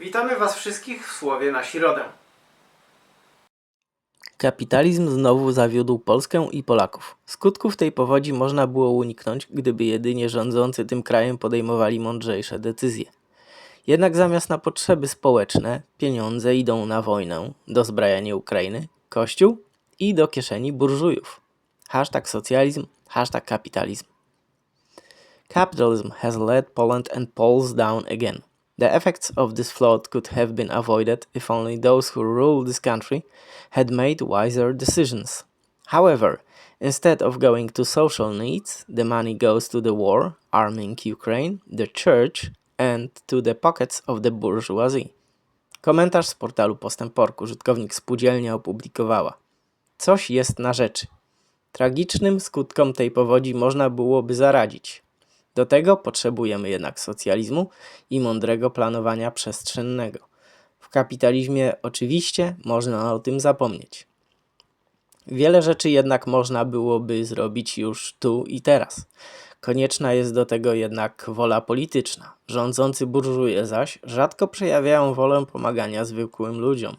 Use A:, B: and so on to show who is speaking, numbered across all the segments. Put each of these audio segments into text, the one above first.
A: Witamy Was wszystkich w Słowie na Środę.
B: Kapitalizm znowu zawiódł Polskę i Polaków. Skutków tej powodzi można było uniknąć, gdyby jedynie rządzący tym krajem podejmowali mądrzejsze decyzje. Jednak zamiast na potrzeby społeczne, pieniądze idą na wojnę, dozbrajanie Ukrainy, kościół i do kieszeni burżujów. Hashtag socjalizm, hashtag kapitalizm. Capitalism has led Poland and Poles down again. The effects of this flood could have been avoided if only those who rule this country had made wiser decisions. However, instead of going to social needs, the money goes to the war, arming Ukraine, the church, and to the pockets of the bourgeoisie. Komentarz z portalu Postęporku użytkownik spółdzielnia opublikowała. Coś jest na rzeczy. Tragicznym skutkom tej powodzi można byłoby zaradzić. Do tego potrzebujemy jednak socjalizmu i mądrego planowania przestrzennego. W kapitalizmie oczywiście można o tym zapomnieć. Wiele rzeczy jednak można byłoby zrobić już tu i teraz. Konieczna jest do tego jednak wola polityczna. Rządzący burżuje zaś rzadko przejawiają wolę pomagania zwykłym ludziom.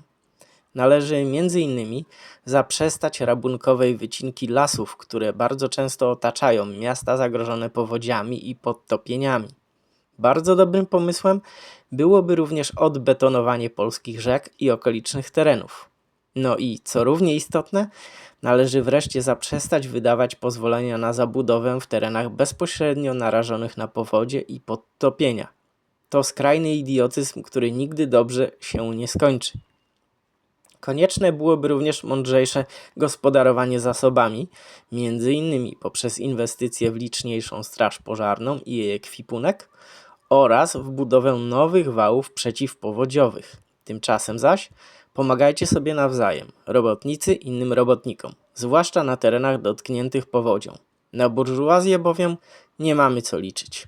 B: Należy m.in. zaprzestać rabunkowej wycinki lasów, które bardzo często otaczają miasta zagrożone powodziami i podtopieniami. Bardzo dobrym pomysłem byłoby również odbetonowanie polskich rzek i okolicznych terenów. No i co równie istotne, należy wreszcie zaprzestać wydawać pozwolenia na zabudowę w terenach bezpośrednio narażonych na powodzie i podtopienia. To skrajny idiotyzm, który nigdy dobrze się nie skończy. Konieczne byłoby również mądrzejsze gospodarowanie zasobami, między innymi poprzez inwestycje w liczniejszą straż pożarną i jej ekwipunek oraz w budowę nowych wałów przeciwpowodziowych. Tymczasem zaś pomagajcie sobie nawzajem, robotnicy innym robotnikom, zwłaszcza na terenach dotkniętych powodzią. Na burżuazję bowiem nie mamy co liczyć.